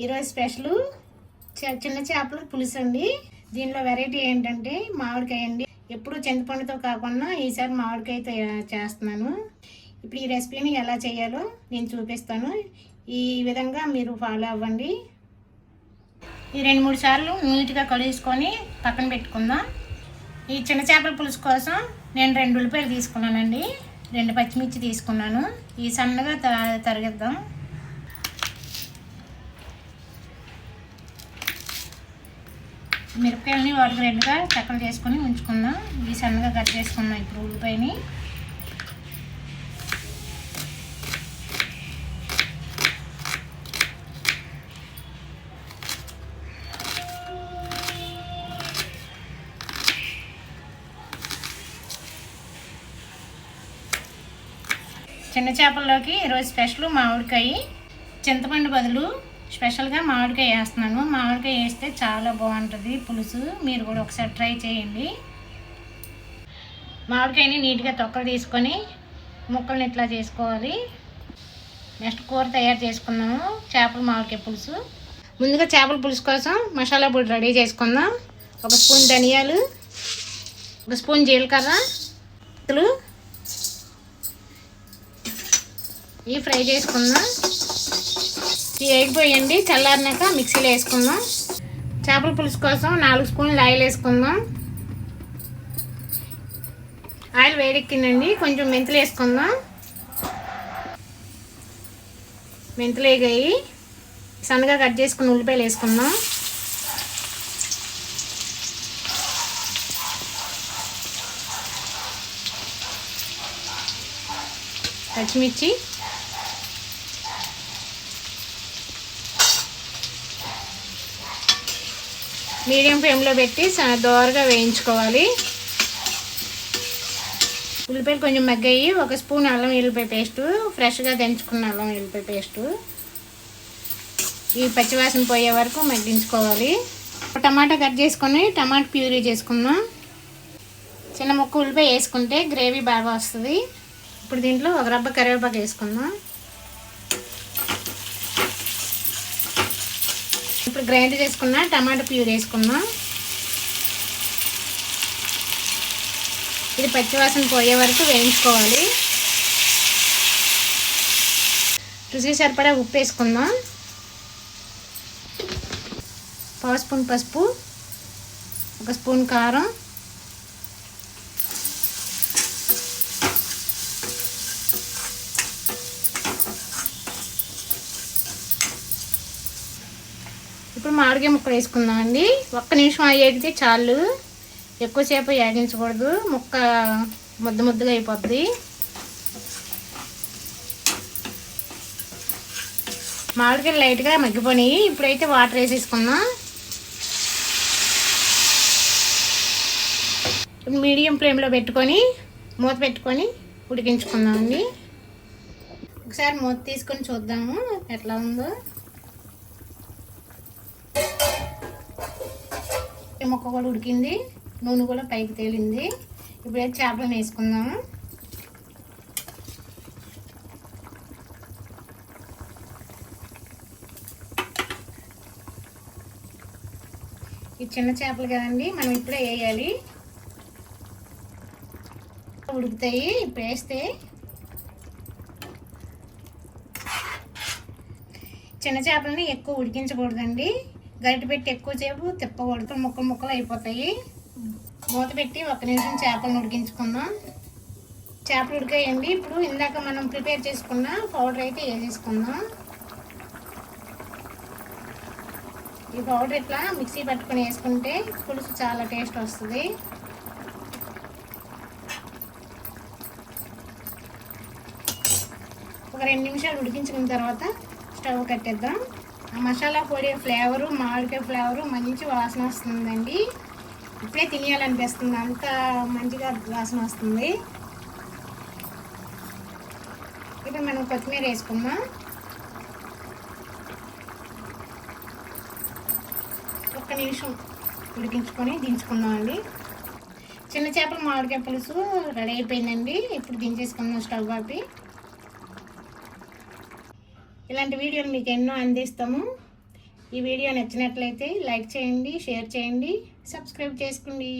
ఈరోజు స్పెషల్ చిన్న చేపల పులుసు అండి. దీనిలో వెరైటీ ఏంటంటే మామిడికాయ అండి. ఎప్పుడు చింతపండుతో కాకుండా ఈసారి మామిడికాయతో చేస్తున్నాను. ఇప్పుడు ఈ రెసిపీని ఎలా చేయాలో నేను చూపిస్తాను. ఈ విధంగా మీరు ఫాలో అవ్వండి. ఈ రెండు మూడు సార్లు నీట్గా కలుసుకొని పక్కన పెట్టుకుందాం. ఈ చిన్న చేపల పులుసు కోసం నేను రెండు ఉల్లిపాయలు తీసుకున్నానండి. రెండు పచ్చిమిర్చి తీసుకున్నాను. ఈ సన్నగా త- తరిగిద్దాం. మిరపకాయలని వాటికి రెండుగా చక్కలు చేసుకొని ఉంచుకుందాం. ఇవి సన్నగా కట్ చేసుకుందాం ఇప్పుడు ఉల్లిపాయని. చిన్న చేపల్లోకి ఈరోజు స్పెషల్ మామిడికాయ చింతపండు బదులు స్పెషల్గా మామిడికాయ వేస్తున్నాను. మామిడికాయ వేస్తే చాలా బాగుంటుంది. పులుసు మీరు కూడా ఒకసారి ట్రై చేయండి. మామిడికాయని నీట్గా తొక్కలు తీసుకొని ముక్కల్ని ఇట్లా చేసుకోవాలి. నెక్స్ట్ కూర తయారు చేసుకున్నాము. చేపల మామిడికాయ పులుసు. ముందుగా చేపల పులుసు కోసం మసాలా పొడి రెడీ చేసుకుందాం. ఒక స్పూన్ ధనియాలు ఒక స్పూన్ జీలకర్ర ఇవి ఫ్రై చేసుకుందాం. ఈ ఎగ్ పోయండి చల్లారినాక మిక్సీలో వేసుకుందాం. చేపల పులుసు కోసం నాలుగు స్పూన్లు ఆయిల్ వేసుకుందాం. ఆయిల్ వేడెక్కిందండి. కొంచెం మెంతులు వేసుకుందాం. మెంతులు వేగాయి. సన్నగా కట్ చేసుకుని ఉల్లిపాయలు వేసుకుందాం. పచ్చిమిర్చి మీడియం ఫ్లేమ్లో పెట్టి దోరగా వేయించుకోవాలి. ఉల్లిపాయలు కొంచెం మగ్గాయి. ఒక స్పూన్ అల్లం వెల్లిపాయ పేస్టు ఫ్రెష్గా దంచుకున్న అల్లం వెల్లిపాయ పేస్టు. ఈ పచ్చివాసన పోయే వరకు మగ్గించుకోవాలి. టమాటా కట్ చేసుకొని టమాటా ప్యూరీ చేసుకుందాం. చిన్న ముక్క ఉల్లిపాయ వేసుకుంటే గ్రేవీ బాగా వస్తుంది. ఇప్పుడు దీంట్లో ఒక రబ్బ కరివేపాకు వేసుకుందాం. ఇప్పుడు గ్రైండ్ చేసుకున్న టమాటా ప్యూర్ వేసుకున్నాం. ఇది పచ్చివాసన పోయే వరకు వేయించుకోవాలి. రుచి సరిపడా ఉప్పు వేసుకుందాం. పావు స్పూన్ పసుపు ఒక స్పూన్ కారం. మామిడికాయ ముక్కలు వేసుకుందాం అండి. ఒక్క నిమిషం అయ్యేది చాలు. ఎక్కువసేపు ఏగించకూడదు ముక్క ముద్ద ముద్దగా అయిపోద్ది. మామిడికాయలు లైట్గా మగ్గిపోయినాయి. ఇప్పుడైతే వాటర్ వేసేసుకుందాం. మీడియం ఫ్లేమ్లో పెట్టుకొని మూత పెట్టుకొని ఉడికించుకుందామండి ఒకసారి మూత తీసుకొని చూద్దాము ఎట్లా ఉందో. ఈ ముక్క కూడా ఉడికింది నూనె కూడా పైకి తేలింది. ఇప్పుడే చేపలను వేసుకుందాము ఈ చిన్న చేపలు కదండి మనం ఇప్పుడే వేయాలి. ఉడుకుతాయి ఇప్పుడు వేస్తే. చిన్న చేపలని ఎక్కువ ఉడికించకూడదండి. గరిటె పెట్టి ఎక్కువసేపు తిప్పకూడదు ముక్కలు ముక్కలు అయిపోతాయి. మూత పెట్టి ఒక నిమిషం చేపలను ఉడికించుకుందాం. చేపలు ఉడికాయండి. ఇప్పుడు ఇందాక మనం ప్రిపేర్ చేసుకున్న పౌడర్ అయితే వేసేసుకుందాం. ఈ పౌడర్ ఇట్లా మిక్సీ పట్టుకొని వేసుకుంటే పులుసు చాలా టేస్ట్ వస్తుంది. ఒక రెండు నిమిషాలు ఉడికించుకున్న తర్వాత స్టవ్ కట్టేద్దాం. మసాలా పొడి ఫ్లేవరు మామిడికాయ ఫ్లేవరు మంచి వాసన వస్తుందండి. ఇప్పుడే తినేయాలనిపిస్తుంది. అంత మంచిగా వాసన వస్తుంది. ఇప్పుడు మనం కొత్తిమీర వేసుకుందాం. ఒక్క నిమిషం ఉడికించుకొని దించుకుందాం అండి. చిన్న చేపల మామిడికాయ పులుసు రెడీ అయిపోయిందండి. ఇప్పుడు దించేసుకుందాం స్టవ్ ఆపి. ఇలాంటి వీడియోలు మీకు ఎన్నో అందిస్తాము. ఈ వీడియో నచ్చినట్లయితే లైక్ చేయండి షేర్ చేయండి సబ్స్క్రైబ్ చేసుకోండి.